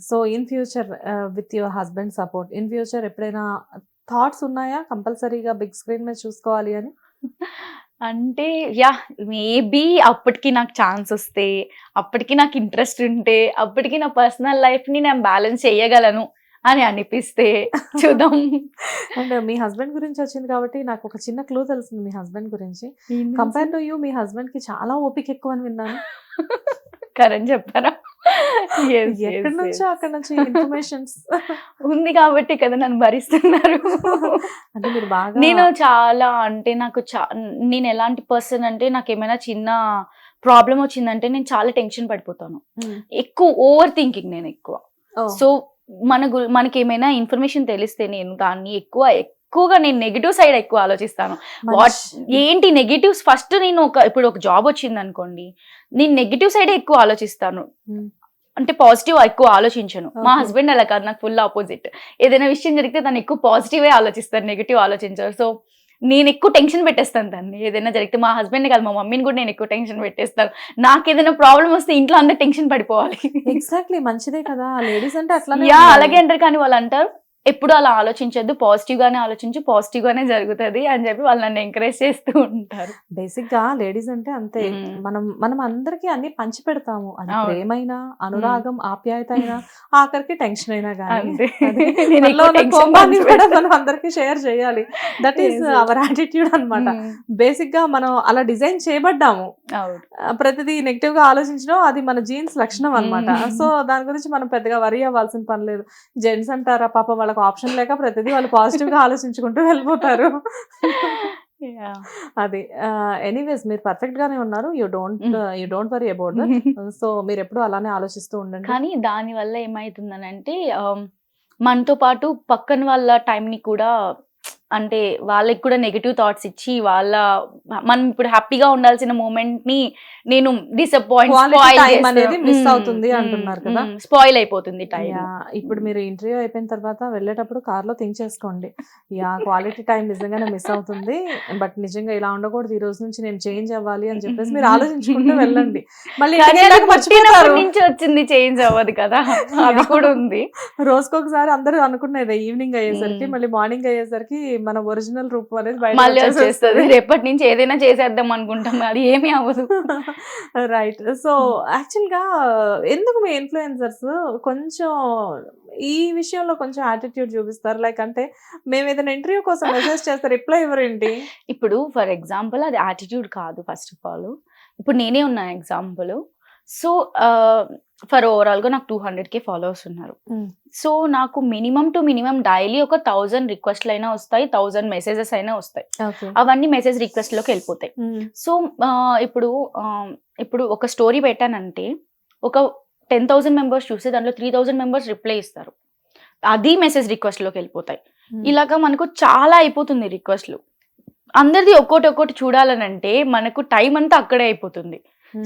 So in future with your husband support in future ఎప్పుడైనా thoughts ఉన్నాయా? కంపల్సరీగా big screen మీద చూసుకోవాలి అని? అంటే యా మేబీ అప్పటికి నాకు ఛాన్స్ వస్తే అప్పటికి నాకు ఇంట్రెస్ట్ ఉంటే అప్పటికి నా పర్సనల్ లైఫ్ని నేను బ్యాలెన్స్ చేయగలను అని అనిపిస్తే చూద్దాం. అండ్ మీ హస్బెండ్ గురించి వచ్చింది కాబట్టి నాకు ఒక చిన్న క్లూ తెలిసింది మీ హస్బెండ్ గురించి. కంపేర్ టు యూ మీ హస్బెండ్కి చాలా ఓపిక ఎక్కువ అని విన్నాను. కరణ్ చెప్పారా? ఎక్కడి నుంచో. అక్కడ నుంచి ఇన్ఫర్మేషన్స్ ఉంది కాబట్టి కదా నన్ను భరిస్తున్నారు. అంటే మీరు బాగా నేను చాలా అంటే నాకు నేను ఎలాంటి పర్సన్ అంటే నాకు ఏమైనా చిన్న ప్రాబ్లం వచ్చిందంటే నేను చాలా టెన్షన్ పడిపోతాను. మ్మ్. ఎక్కువ ఓవర్ థింకింగ్ నేను ఎక్కువ. సో మన గు- మనకి ఏమైనా ఇన్ఫర్మేషన్ తెలిస్తే నేను దాన్ని ఎక్కువ ఎక్కువగా నేను నెగిటివ్ సైడ్ ఎక్కువ ఆలోచిస్తాను. వాట్ ఏంటి నెగిటివ్స్ ఫస్ట్ నేను ఒక ఇప్పుడు ఒక జాబ్ వచ్చింది అనుకోండి నేను నెగిటివ్ సైడ్ ఎక్కువ ఆలోచిస్తాను. మ్మ్. అంటే పాజిటివ్ ఎక్కువ ఆలోచించను. మా. హస్బెండ్ అలా కాదు నాకు ఫుల్ ఆపోజిట్ ఏదైనా విషయం జరిగితే దాన్ని ఎక్కువ పాజిటివే ఆలోచిస్తాను నెగిటివ్ ఆలోచించారు. సో నేను ఎక్కువ టెన్షన్ పెట్టేస్తాను దాన్ని. ఏదైనా జరిగితే మా హస్బెండ్ కాదు మా మమ్మీని కూడా నేను ఎక్కువ టెన్షన్ పెట్టేస్తాను. నాకు ఏదైనా ప్రాబ్లం వస్తే ఇంట్లో అందరు టెన్షన్ పడిపోవాలి. ఎగ్జాక్ట్లీ మంచిదే కదా. లేడీస్ అంటే ఉండాలి. అలాగే అంటారు కానీ వాళ్ళు అంటారు ఎప్పుడు అలా ఆలోచించొద్దు పాజిటివ్ గానే ఆలోచించు పాజిటివ్ గానే జరుగుతుంది అని చెప్పి వాళ్ళు నన్ను ఎంకరేజ్ చేస్తూ ఉంటారు బేసిక్గా లేడీస్ అంటే అంతే. మనం మనం అందరికి అన్ని పంచి పెడతాము అది. ప్రేమైనా అనురాగం ఆప్యాయత అయినా ఆఖరికి టెన్షన్ అయినా కానీ కోపాన్ని కూడా. మనం అందరికి షేర్ చేయాలి దట్ ఈస్. అవర్ యాటిట్యూడ్ అన్నమాట మ్మ్. బేసిక్గా మనం అలా డిజైన్ చేయబడ్డాము ప్రతిదీ నెగిటివ్గా ఆలోచించడం అది మన జీన్స్ లక్షణం అన్నమాట మ్మ్. సో దాని గురించి మనం పెద్దగా వరి అవ్వాల్సిన పని లేదు జెంట్స్ అంటారా పాప వాళ్ళకి ఆప్షన్ లేక ప్రతిదీ వాళ్ళు పాజిటివ్గా ఆలోచించుకుంటూ వెళ్ళిపోతారు. అది ఎనీవేస్ మీరు పర్ఫెక్ట్ గానే ఉన్నారు you don't. You don't worry about that so మీరు ఎప్పుడు అలానే ఆలోచిస్తూ ఉండండి కానీ దాని వల్ల ఏమైతుందనంటే మనతో పాటు పక్కన వాళ్ళ time ని కూడా అంటే వాళ్ళకి కూడా నెగిటివ్ థాట్స్ ఇచ్చి వాళ్ళ మనం ఇప్పుడు హ్యాపీగా ఉండాల్సిన మూమెంట్ని నేను డిసప్పాయింట్ అనేది miss అవుతుంది అంటున్నారు కదా? స్పాయిల్ అయిపోతుంది టైం ఇప్పుడు మీరు ఇంటర్వ్యూ అయిపోయిన తర్వాత వెళ్ళేటప్పుడు కార్లో థింక్ చేసుకోండి. యా క్వాలిటీ టైం నిజంగానే మిస్ అవుతుంది. బట్ నిజంగా ఇలా ఉండకూడదు. ఈ రోజు నుంచి నేను చేంజ్ అవ్వాలి అని చెప్పేసి మీరు ఆలోచించుకుంటూ వెళ్ళండి. మళ్ళీ నుంచి వచ్చింది చేంజ్ అవ్వదు కదా. అది కూడా ఉంది. రోజుకొకసారి అందరూ అనుకునేది ఈవినింగ్ అయ్యేసరికి. మళ్ళీ మార్నింగ్ అయ్యేసరికి మన ఒరిజినల్ రూపం అనేది బయట మళ్ళీ వచ్చేస్తుంది. రేపటి నుంచి ఏదైనా చేసేద్దాం అనుకుంటాం. అది ఏమీ అవ్వదు. రైట్ సో యాక్చువల్గా ఎందుకు మీ ఇన్ఫ్లుయెన్సర్స్ కొంచెం ఈ విషయంలో కొంచెం యాటిట్యూడ్ చూపిస్తారు? లైక్ అంటే మేము ఏదైనా ఇంటర్వ్యూ కోసం మెసేజ్ చేస్తే రిప్లై ఎవరేంటి ఇప్పుడు ఫర్ ఎగ్జాంపుల్ అది యాటిట్యూడ్ కాదు ఫస్ట్ ఆఫ్ ఆల్ ఇప్పుడు నేనే ఉన్నా ఎగ్జాంపుల్ సో ఫర్ ఓవరాల్గా నాకు టూ హండ్రెడ్ కే ఫాలోవర్స్ ఉన్నారు. సో నాకు మినిమం టు మినిమం డైలీ ఒక థౌజండ్ రిక్వెస్ట్లు అయినా వస్తాయి థౌజండ్ మెసేజెస్ అయినా వస్తాయి. అవన్నీ మెసేజ్ రిక్వెస్ట్లోకి వెళ్ళిపోతాయి సో ఇప్పుడు ఇప్పుడు ఒక స్టోరీ పెట్టానంటే ఒక టెన్ థౌసండ్ మెంబర్స్ చూస్తే దాంట్లో త్రీ థౌసండ్ మెంబర్స్ రిప్లై ఇస్తారు. అది మెసేజ్ రిక్వెస్ట్లోకి వెళ్ళిపోతాయి. ఇలాగా మనకు చాలా అయిపోతుంది రిక్వెస్ట్లు. అందరిది ఒక్కోటి ఒక్కోటి చూడాలనంటే మనకు టైం అంతా అక్కడే అయిపోతుంది.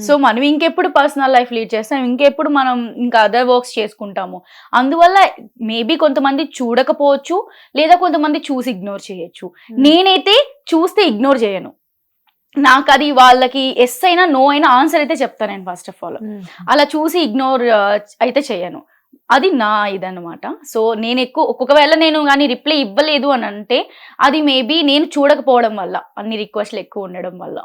సో మనం ఇంకెప్పుడు పర్సనల్ లైఫ్ లీడ్ చేస్తాం ఇంకెప్పుడు మనం ఇంకా అదర్ వర్క్స్ చేసుకుంటాము. అందువల్ల మేబీ కొంతమంది చూడకపోవచ్చు లేదా కొంతమంది చూసి ఇగ్నోర్ చేయొచ్చు. నేనైతే చూస్తే ఇగ్నోర్ చేయను. నాకు అది వాళ్ళకి ఎస్ అయినా నో అయినా ఆన్సర్ అయితే చెప్తాను నేను ఫస్ట్ ఆఫ్ ఆల్ అలా చూసి ఇగ్నోర్ అయితే చేయను. అది నా ఇదన్నమాట. సో నేను ఎక్కువ ఒక్కొక్కవేళ నేను కానీ రిప్లై ఇవ్వలేదు అని అంటే అది మేబీ నేను చూడకపోవడం వల్ల అన్ని రిక్వెస్ట్లు ఎక్కువ ఉండడం వల్ల.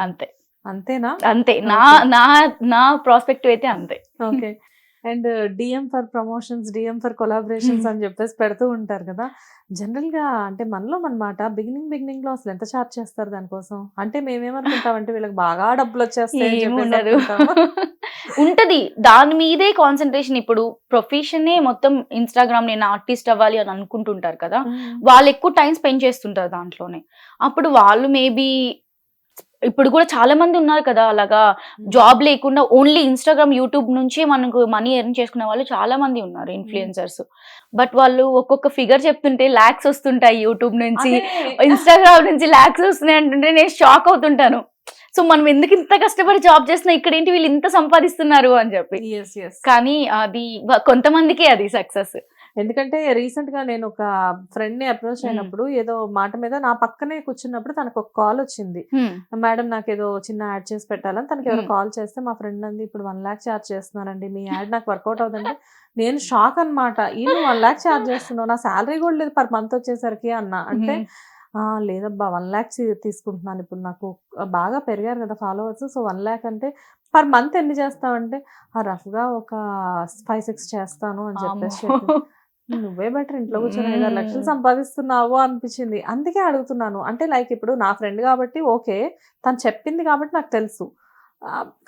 అంతే. అంతేనా? అంతే. నా. నా నా ప్రాస్పెక్టివ్ అయితే అంతే. Okay and DM for promotions DM for collaborations అని చెప్పేసి పెడుతూ ఉంటారు కదా. జనరల్గా అంటే మనలో మనమాట బిగినింగ్ బిగినింగ్లో అసలు ఎంత చార్జ్ చేస్తారు దానికోసం? అంటే మేమేమనుకుంటాం అంటే వీళ్ళకి బాగా డబ్బులు వచ్చేస్తాయి ఉండదు. ఉంటది. దాని మీదే కాన్సన్ట్రేషన్ ఇప్పుడు ప్రొఫెషనే మొత్తం ఇన్స్టాగ్రామ్ నేను ఆర్టిస్ట్ అవ్వాలి అని అనుకుంటుంటారు కదా. వాళ్ళు ఎక్కువ టైం స్పెండ్ చేస్తుంటారు దాంట్లోనే. అప్పుడు వాళ్ళు మేబీ ఇప్పుడు కూడా చాలా మంది ఉన్నారు కదా అలాగా. జాబ్ లేకుండా ఓన్లీ ఇన్స్టాగ్రామ్ యూట్యూబ్ నుంచి మనకు మనీ ఎర్న్ చేసుకునే వాళ్ళు చాలా మంది ఉన్నారు ఇన్ఫ్లుయెన్సర్స్ బట్ వాళ్ళు ఒక్కొక్క ఫిగర్ చెప్తుంటే లాక్స్ వస్తుంటాయి యూట్యూబ్ నుంచి. ఇన్స్టాగ్రామ్ నుంచి లాక్స్ వస్తున్నాయి అంటుంటే నేను షాక్ అవుతుంటాను. సో మనం ఎందుకు ఇంత కష్టపడి జాబ్ చేస్తున్నా? ఇక్కడ ఏంటి వీళ్ళు ఇంత సంపాదిస్తున్నారు అని చెప్పి. కానీ అది కొంతమందికే అది సక్సెస్ ఎందుకంటే రీసెంట్గా నేను ఒక ఫ్రెండ్ని అప్రోచ్ అయినప్పుడు ఏదో మాట మీద నా పక్కనే కూర్చున్నప్పుడు తనకు ఒక కాల్ వచ్చింది. మేడం నాకు ఏదో చిన్న యాడ్ చేసి పెట్టాలని తనకి ఎవరో. కాల్ చేస్తే మా ఫ్రెండ్ అంది ఇప్పుడు వన్ లాక్ ఛార్జ్ చేస్తున్నారండి మీ యాడ్ నాకు వర్కౌట్ అవుతుందంటే నేను షాక్ అన్నమాట. ఈ నువ్వు వన్ లాక్ ఛార్జ్ చేస్తున్నావు నా శాలరీ కూడా లేదు పర్ మంత్ వచ్చేసరికి అన్న. అంటే హ్మ్. "ఆ, లేదబ్బా వన్ ల్యాక్ తీసుకుంటున్నాను ఇప్పుడు నాకు బాగా పెరిగారు కదా ఫాలోవర్స్ సో వన్ ల్యాక్ అంటే పర్ మంత్ ఎన్ని చేస్తావంటే ఆ రఫ్గా ఒక ఫైవ్ సిక్స్ చేస్తాను అని చెప్పేసి నువ్వే బెటర్ ఇంట్లో కూర్చొని ఐదారు మ్మ్. లక్షలు సంపాదిస్తున్నావు అనిపించింది. అందుకే అడుగుతున్నాను. అంటే లైక్ ఇప్పుడు నా ఫ్రెండ్ కాబట్టి ఓకే తను చెప్పింది కాబట్టి నాకు తెలుసు.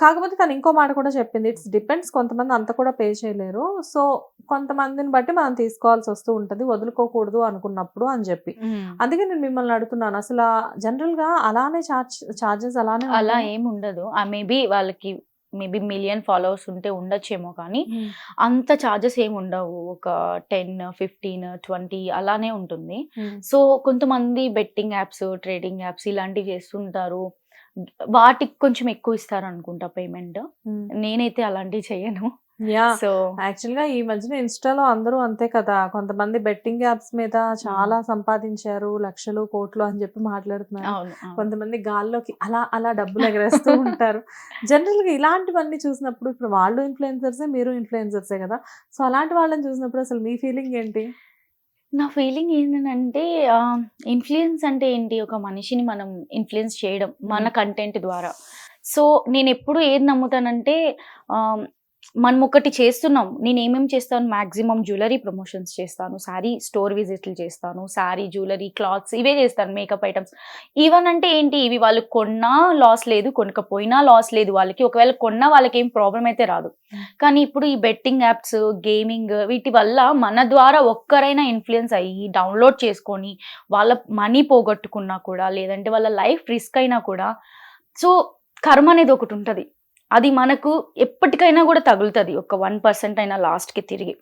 కాకపోతే తను ఇంకో మాట కూడా చెప్పింది. ఇట్స్ డిపెండ్స్ కొంతమంది అంత కూడా పే చేయలేరు. సో కొంతమందిని బట్టి మనం తీసుకోవాల్సి వస్తూ ఉంటుంది. వదులుకోకూడదు అనుకున్నప్పుడు అని చెప్పి. అందుకే నేను మిమ్మల్ని అడుగుతున్నాను. అసలు జనరల్గా అలానే చార్జ్ చార్జెస్ అలానే అలా ఉంటాయా? ఏం ఉండదు. ఆ మేబీ వాళ్ళకి మేబీ మిలియన్ ఫాలోవర్స్ ఉంటే ఉండొచ్చేమో కానీ. అంత చార్జెస్ ఏమి ఉండవు ఒక టెన్ ఫిఫ్టీన్ ట్వంటీ అలానే ఉంటుంది. సో కొంతమంది బెట్టింగ్ యాప్స్ ట్రేడింగ్ యాప్స్ ఇలాంటివి చేస్తుంటారు వాటికి కొంచెం ఎక్కువ ఇస్తారు అనుకుంటా పేమెంట్. నేనైతే అలాంటివి చేయను యా సో యాక్చువల్గా ఈ మధ్యన ఇన్స్టాలో అందరూ అంతే కదా. కొంతమంది బెట్టింగ్ యాప్స్ మీద చాలా సంపాదించారు లక్షలు కోట్లు అని చెప్పి మాట్లాడుతున్నారు. కొంతమంది గాల్లోకి అలా అలా డబ్బులు ఎగరేస్తూ ఉంటారు. జనరల్గా ఇలాంటివన్నీ చూసినప్పుడు ఇప్పుడు వాళ్ళు ఇన్ఫ్లుయెన్సర్సే మీరు ఇన్ఫ్లుయెన్సర్సే కదా. సో అలాంటి వాళ్ళని చూసినప్పుడు అసలు మీ ఫీలింగ్ ఏంటి? నా ఫీలింగ్ ఏంటంటే ఇన్ఫ్లుయెన్స్ అంటే ఏంటి? ఒక మనిషిని మనం ఇన్ఫ్లుయెన్స్ చేయడం మన కంటెంట్ ద్వారా. సో నేను ఎప్పుడు ఏది నమ్ముతానంటే మనం ఒకటి చేస్తున్నాం. నేను ఏమేమి చేస్తాను? మాక్సిమం జ్యువెలరీ ప్రమోషన్స్ చేస్తాను. శారీ స్టోర్ విజిట్లు చేస్తాను. శారీ జ్యువెలరీ క్లాత్స్ ఇవే చేస్తాను. Makeup items. ఈవెన్ అంటే ఏంటి? ఇవి వాళ్ళు కొన్నా లాస్ లేదు కొనకపోయినా లాస్ లేదు వాళ్ళకి. ఒకవేళ కొన్నా వాళ్ళకి ఏం ప్రాబ్లం అయితే రాదు. కానీ ఇప్పుడు ఈ బెట్టింగ్ యాప్స్ గేమింగ్ వీటి వల్ల మన ద్వారా ఒక్కరైనా ఇన్ఫ్లుయెన్స్ అయ్యి డౌన్లోడ్ చేసుకొని వాళ్ళ మనీ పోగొట్టుకున్నా కూడా లేదంటే వాళ్ళ లైఫ్ రిస్క్ అయినా కూడా సో కర్మ అనేది ఒకటి ఉంటుంది. అది మనకు ఎప్పటికైనా కూడా తగులుతుంది. ఒక వన్ పర్సెంట్ అయినా లాస్ట్కి తిరిగి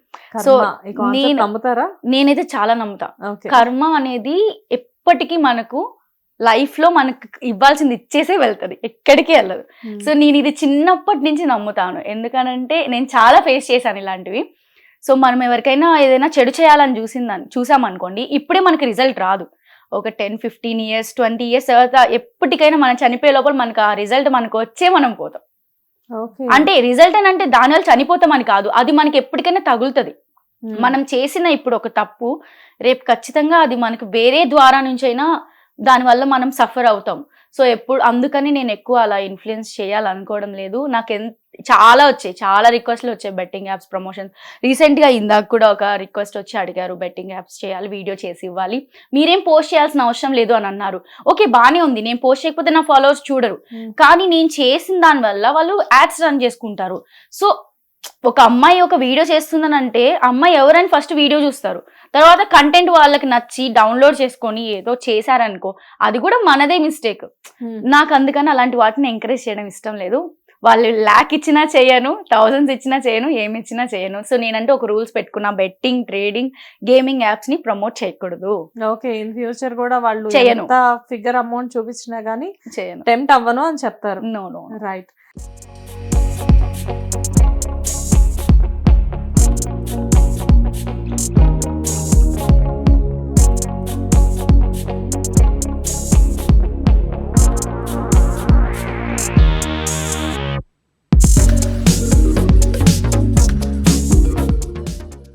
concept నేను- నమ్ముతారా? నేనైతే చాలా నమ్ముతా. కర్మ అనేది ఎప్పటికీ మనకు లైఫ్లో మనకు ఇవ్వాల్సింది ఇచ్చేసే వెళ్తది. ఎక్కడికి వెళ్ళదు. సో నేను ఇది చిన్నప్పటి నుంచి నమ్ముతాను. ఎందుకనంటే నేను చాలా ఫేస్ చేశాను ఇలాంటివి. సో మనం ఎవరికైనా ఏదైనా చెడు చేయాలని చూసిందని చూసామనుకోండి ఇప్పుడే మనకి రిజల్ట్ రాదు. ఒక ten fifteen years twenty years తర్వాత ఎప్పటికైనా మనం చనిపోయే లోపల మనకు ఆ రిజల్ట్ మనకు వచ్చే మనం పోతాం. అంటే రిజల్ట్ అని అంటే దానివల్ల చనిపోతామని కాదు. అది మనకి ఎప్పటికైనా తగులుతుంది. మనం చేసిన ఇప్పుడు ఒక తప్పు రేపు ఖచ్చితంగా అది మనకు వేరే ద్వారా నుంచి అయినా దానివల్ల మనం సఫర్ అవుతాం. సో ఎప్పుడు అందుకని నేను ఎక్కువ అలా ఇన్ఫ్లుయెన్స్ చేయాలనుకోవడం లేదు. నాకు ఎంత చాలా వచ్చాయి చాలా రిక్వెస్ట్లు వచ్చాయి బెట్టింగ్ యాప్స్ ప్రమోషన్స్ రీసెంట్గా ఇందాక కూడా ఒక రిక్వెస్ట్ వచ్చి అడిగారు బెట్టింగ్ యాప్స్ చేయాలి వీడియో చేసి ఇవ్వాలి. మీరేం పోస్ట్ చేయాల్సిన అవసరం లేదు అని అన్నారు. ఓకే బానే ఉంది. నేను పోస్ట్ చేయకపోతే నా ఫాలోవర్స్ చూడరు. కానీ నేను చేసిన దాని వల్ల వాళ్ళు యాడ్స్ రన్ చేసుకుంటారు. సో ఒక అమ్మాయి ఒక వీడియో చేస్తుందనంటే అమ్మాయి ఎవరని ఫస్ట్ వీడియో చూస్తారు. తర్వాత కంటెంట్ వాళ్ళకి నచ్చి డౌన్లోడ్ చేసుకొని ఏదో చేశారనుకో అది కూడా మనదే మిస్టేక్ నాకు అందుకని అలాంటి వాటిని ఎంకరేజ్ చేయడం ఇష్టం లేదు. వాళ్ళు ల్యాక్ ఇచ్చినా చేయను థౌజండ్స్ ఇచ్చినా చేయను ఏమి ఇచ్చినా చేయను. సో నేనంటే ఒక రూల్స్ పెట్టుకున్నా బెట్టింగ్ ట్రేడింగ్ గేమింగ్ యాప్స్ని ప్రమోట్ చేయకూడదు. ఓకే ఇన్ ఫ్యూచర్ కూడా వాళ్ళు చేయను. ఫిగర్ అమౌంట్ చూపించినా గానీ చేయను. టెంప్ట్ అవ్వను అని చెప్తారు. No no right